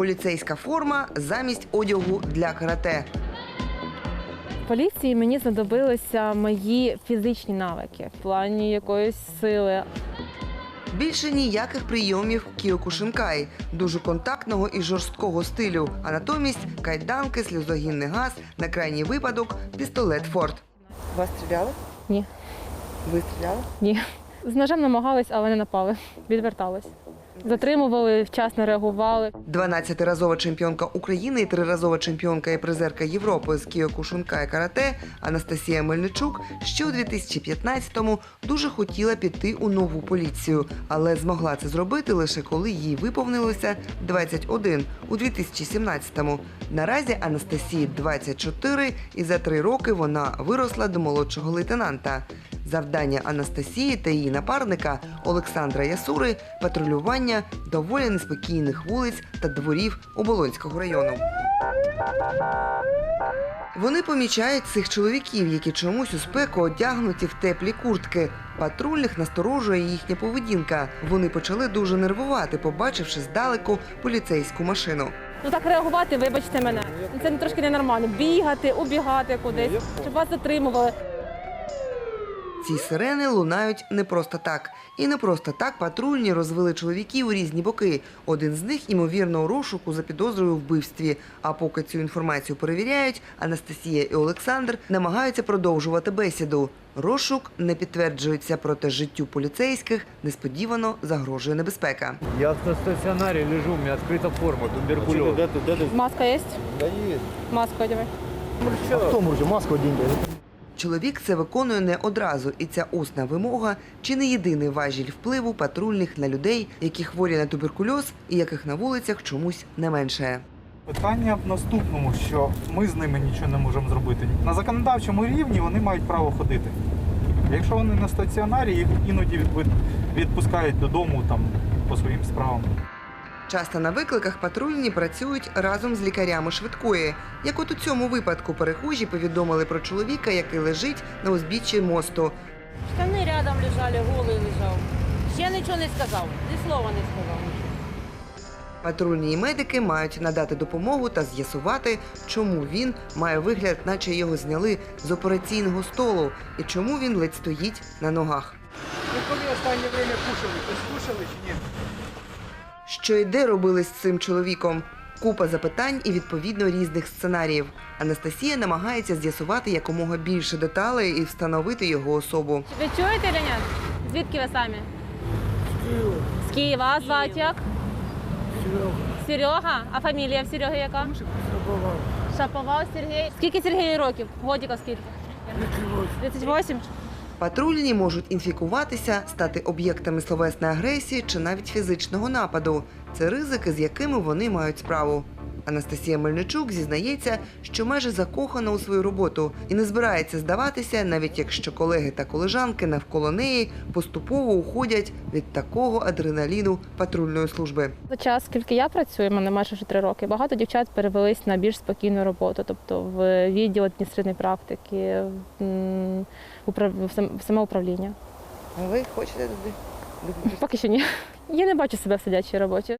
Поліцейська форма замість одягу для карате. Поліції мені знадобилися мої фізичні навики в плані якоїсь сили. Більше ніяких прийомів кіокушинкай, дуже контактного і жорсткого стилю, а натомість кайданки, сльозогінний газ, на крайній випадок пістолет Форд. Вас стріляли? Ні. Ви стріляли? Ні. З ножем намагались, але не напали. Відвертались. Затримували, вчасно реагували. 12-разова чемпіонка України і триразова чемпіонка і призерка Європи з кіокушинка і карате Анастасія Мельничук ще у 2015-му дуже хотіла піти у нову поліцію, але змогла це зробити лише коли їй виповнилося 21 у 2017-му. Наразі Анастасії 24, і за три роки вона виросла до молодшого лейтенанта. Завдання Анастасії та її напарника Олександра Ясури патрулювання доволі неспокійних вулиць та дворів Оболонського району. Вони помічають цих чоловіків, які чомусь у спеку одягнуті в теплі куртки. Патрульних насторожує їхня поведінка. Вони почали дуже нервувати, побачивши здалеку поліцейську машину. Ну так реагувати, вибачте мене. Це трошки ненормально. Бігати, убігати кудись, щоб вас затримували. Ці сирени лунають не просто так. І не просто так патрульні розвели чоловіків у різні боки. Один з них, ймовірно, у розшуку за підозрою у вбивстві. А поки цю інформацію перевіряють, Анастасія і Олександр намагаються продовжувати бесіду. Розшук не підтверджується, проте життю поліцейських несподівано загрожує небезпека. Я на стационаре лежу, у меня открыта форма, де? Маска є? Да є. Маску одягай. А хто може маску дає? Чоловік це виконує не одразу, і ця усна вимога чи не єдиний важіль впливу патрульних на людей, які хворі на туберкульоз і яких на вулицях чомусь не менше. Питання в наступному, що ми з ними нічого не можемо зробити. На законодавчому рівні вони мають право ходити. Якщо вони на стаціонарі, їх іноді відпускають додому там по своїм справам. Часто на викликах патрульні працюють разом з лікарями швидкої. Як от у цьому випадку перехожі повідомили про чоловіка, який лежить на узбіччі мосту. Штани рядом лежали, голий лежав. Ще нічого не сказав, ні слова не сказав. Патрульні і медики мають надати допомогу та з'ясувати, чому він має вигляд, наче його зняли з операційного столу, і чому він ледь стоїть на ногах. Ви коли останнє время кушали? Ви кушали чи ні? Що і де робили з цим чоловіком? Купа запитань і відповідно різних сценаріїв. Анастасія намагається з'ясувати якомога більше деталей і встановити його особу. Ви чуєте чи ні? Звідки ви самі? З Києва. А звати як? Серега. А фамілія в Сереги яка? Шаповал. Шаповал Сергій. Скільки Сергію років? Годіка скільки? 38. Патрульні можуть інфікуватися, стати об'єктами словесної агресії чи навіть фізичного нападу. Це ризики, з якими вони мають справу. Анастасія Мельничук зізнається, що майже закохана у свою роботу і не збирається здаватися, навіть якщо колеги та колежанки навколо неї поступово уходять від такого адреналіну патрульної служби. За час, скільки я працюю, мене майже вже три роки. Багато дівчат перевелись на більш спокійну роботу, тобто в відділ адміністративної практики, в, самоуправління. Ви хочете туди? Поки що ні. Я не бачу себе в сидячій роботі.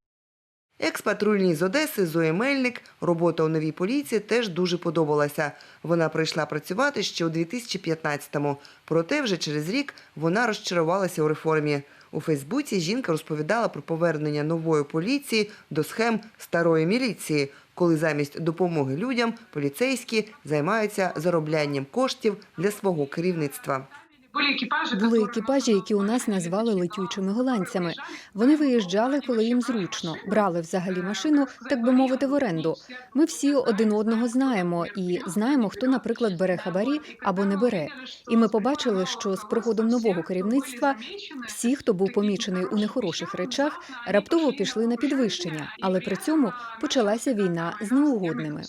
Екс-патрульній з Одеси Зої Мельник робота у новій поліції теж дуже подобалася. Вона прийшла працювати ще у 2015-му. Проте вже через рік вона розчарувалася у реформі. У Фейсбуці жінка розповідала про повернення нової поліції до схем старої міліції, коли замість допомоги людям поліцейські займаються зароблянням коштів для свого керівництва. Були екіпажі, які у нас назвали летючими голландцями. Вони виїжджали, коли їм зручно, брали взагалі машину, так би мовити, в оренду. Ми всі один одного знаємо і знаємо, хто, наприклад, бере хабарі або не бере. І ми побачили, що з приходом нового керівництва всі, хто був помічений у нехороших речах, раптово пішли на підвищення, але при цьому почалася війна з неугодними.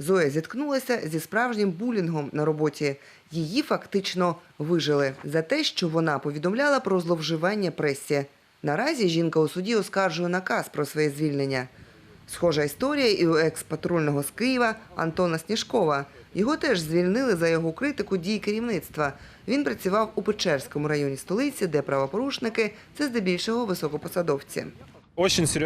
Зоя зіткнулася зі справжнім булінгом на роботі. Її фактично вижили за те, що вона повідомляла про зловживання пресі. Наразі жінка у суді оскаржує наказ про своє звільнення. Схожа історія і у екс-патрульного з Києва Антона Сніжкова. Його теж звільнили за його критику дій керівництва. Він працював у Печерському районі столиці, де правопорушники це здебільшого високопосадовці.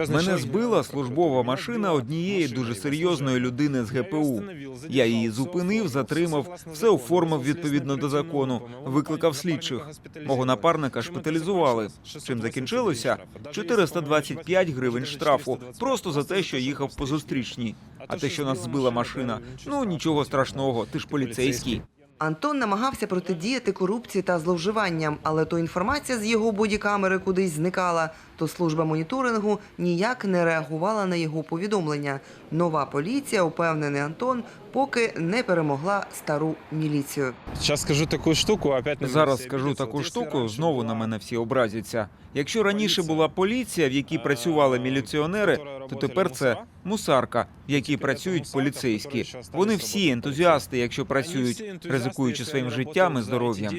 Мене збила службова машина однієї дуже серйозної людини з ГПУ. Я її зупинив, затримав, все оформив. відповідно до закону, викликав слідчих. Мого напарника шпиталізували. Чим закінчилося? 425 гривень штрафу, просто за те, що їхав по зустрічній. А те, що нас збила машина, ну нічого страшного, ти ж поліцейський. Антон намагався протидіяти корупції та зловживанням, але то інформація з його бодікамери кудись зникала, то служба моніторингу ніяк не реагувала на його повідомлення. Нова поліція, упевнений Антон, поки не перемогла стару міліцію. Зараз скажу таку штуку, опять на Зараз скажу таку штуку, знову на мене всі образяться. Якщо раніше була поліція, в якій працювали міліціонери, то тепер це мусарка, в якій працюють поліцейські. Вони всі ентузіасти, якщо працюють, ризикуючи своїм життям і здоров'ям.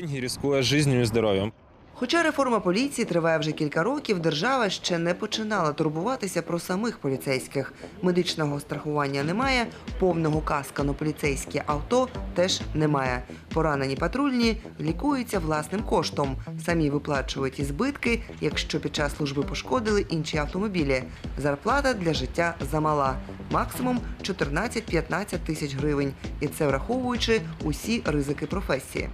Хоча реформа поліції триває вже кілька років, держава ще не починала турбуватися про самих поліцейських. Медичного страхування немає, повного каска на поліцейське авто теж немає. Поранені патрульні лікуються власним коштом. Самі виплачують і збитки, якщо під час служби пошкодили інші автомобілі. Зарплата для життя замала. Максимум 14-15 тисяч гривень. І це враховуючи усі ризики професії.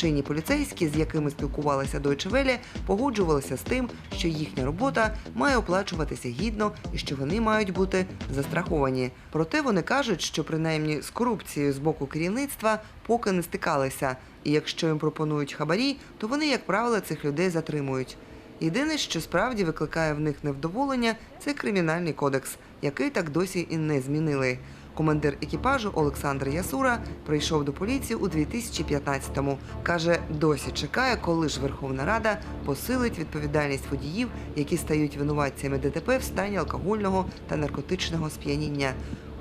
Чинні поліцейські, з якими спілкувалися Deutsche Welle, погоджувалися з тим, що їхня робота має оплачуватися гідно і що вони мають бути застраховані. Проте вони кажуть, що принаймні з корупцією з боку керівництва поки не стикалися. І якщо їм пропонують хабарі, то вони, як правило, цих людей затримують. Єдине, що справді викликає в них невдоволення, це кримінальний кодекс, який так досі і не змінили. Командир екіпажу Олександр Ясура прийшов до поліції у 2015-му. Каже, досі чекає, коли ж Верховна Рада посилить відповідальність водіїв, які стають винуватцями ДТП в стані алкогольного та наркотичного сп'яніння.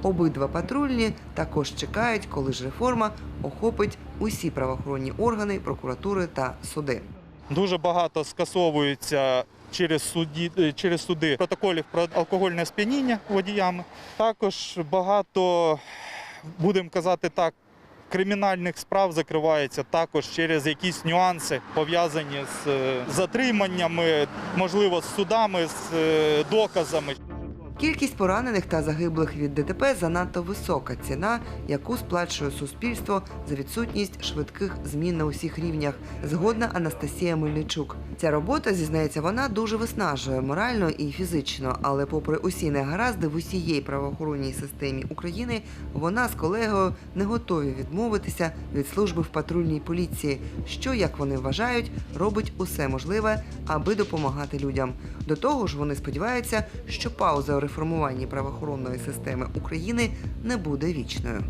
Обидва патрульні також чекають, коли ж реформа охопить усі правоохоронні органи, прокуратури та суди. Дуже багато скасовується через суді е, через суди протоколів про алкогольне сп'яніння водіями. Також багато, будемо казати так, кримінальних справ закривається також через якісь нюанси, пов'язані з е, затриманнями, можливо, з судами, з е, доказами. Кількість поранених та загиблих від ДТП занадто висока ціна, яку сплачує суспільство за відсутність швидких змін на усіх рівнях. Згодна Анастасія Мельничук. Ця робота, зізнається, вона дуже виснажує морально і фізично. Але, попри усі негаразди в усієї правоохоронній системі України, вона з колегою не готові відмовитися від служби в патрульній поліції, що, як вони вважають, робить усе можливе, аби допомагати людям. До того ж, вони сподіваються, що пауза реформуванні правоохоронної системи України не буде вічною.